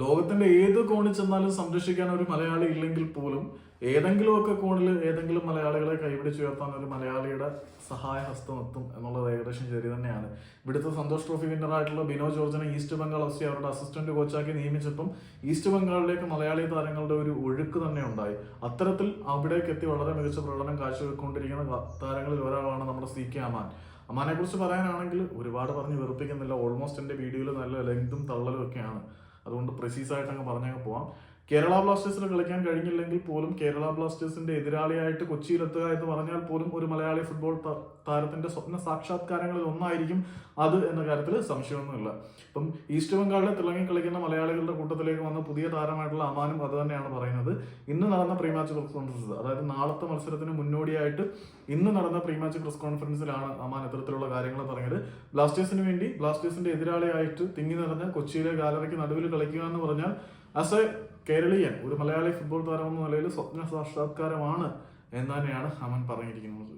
ലോകത്തിന്റെ ഏത് കോണിൽ ചെന്നാലും സംരക്ഷിക്കാൻ ഒരു മലയാളി ഇല്ലെങ്കിൽ പോലും ഏതെങ്കിലുമൊക്കെ കോണിൽ ഏതെങ്കിലും മലയാളികളെ കൈപിടിച്ചുയർത്താൻ ഒരു മലയാളിയുടെ സഹായ ഹസ്തം എത്തും എന്നുള്ളത് ഏകദേശം ശരി തന്നെയാണ്. ഇവിടുത്തെ സന്തോഷ് ട്രോഫി വിന്നർ ആയിട്ടുള്ള ബിനോ ജോർജിനെ ഈസ്റ്റ് ബംഗാൾ എഫ് സി അവരുടെ അസിസ്റ്റന്റ് കോച്ചാക്കി നിയമിച്ചപ്പം ഈസ്റ്റ് ബംഗാളിലേക്ക് മലയാളി താരങ്ങളുടെ ഒരു ഒഴുക്ക് തന്നെ ഉണ്ടായി. അത്തരത്തിൽ അവിടേക്ക് എത്തി വളരെ മികച്ച പ്രകടനം കാഴ്ചവെക്കൊണ്ടിരിക്കുന്ന താരങ്ങളിൽ ഒരാളാണ് നമ്മുടെ സി കെ അമാൻ. അമാനെ കുറിച്ച് പറയാനാണെങ്കിൽ ഒരുപാട് പറഞ്ഞ് വെറുപ്പിക്കുന്നില്ല. ഓൾമോസ്റ്റ് എന്റെ വീഡിയോയിൽ നല്ല ലെങ്തും തള്ളലും ഒക്കെയാണ്. അതുകൊണ്ട് പ്രിസീസ് ആയിട്ട് അങ്ങ് പറഞ്ഞങ്ങ് പോവാം. കേരള ബ്ലാസ്റ്റേഴ്സിന് കളിക്കാൻ കഴിഞ്ഞില്ലെങ്കിൽ പോലും കേരള ബ്ലാസ്റ്റേഴ്സിന്റെ എതിരാളിയായിട്ട് കൊച്ചിയിലെത്തുക എന്ന് പറഞ്ഞാൽ പോലും ഒരു മലയാളി ഫുട്ബോൾ താരത്തിന്റെ സ്വപ്ന സാക്ഷാത്കാരങ്ങളിൽ ഒന്നായിരിക്കും അത് എന്ന കാര്യത്തിൽ സംശയമൊന്നുമില്ല. ഇപ്പം ഈസ്റ്റ് ബംഗാളിലെ തിളങ്ങി കളിക്കുന്ന മലയാളികളുടെ കൂട്ടത്തിലേക്ക് വന്ന പുതിയ താരമായിട്ടുള്ള അമാനും അത് തന്നെയാണ് പറയുന്നത്. ഇന്ന് നടന്ന പ്രീ മാച്ച് പ്രസ് കോൺഫറൻസ് അതായത് നാളത്തെ മത്സരത്തിന് മുന്നോടിയായിട്ട് ഇന്ന് നടന്ന പ്രീ മാച്ച് പ്രസ് കോൺഫറൻസിലാണ് അമാൻ ഇത്തരത്തിലുള്ള കാര്യങ്ങൾ പറഞ്ഞത്. ബ്ലാസ്റ്റേഴ്സിന് വേണ്ടി ബ്ലാസ്റ്റേഴ്സിന്റെ എതിരാളിയായിട്ട് തിങ്ങി നിറഞ്ഞ കൊച്ചിയിലെ ഗാലറിക്ക് നടുവിൽ കളിക്കുക എന്ന് പറഞ്ഞാൽ ആസ് എ കേരളീയൻ ഒരു മലയാളി ഫുട്ബോൾ താരം എന്ന നിലയിൽ സ്വപ്ന സാക്ഷാത്കാരമാണ് എന്ന് തന്നെയാണ് അമൻ പറഞ്ഞിരിക്കുന്നത്.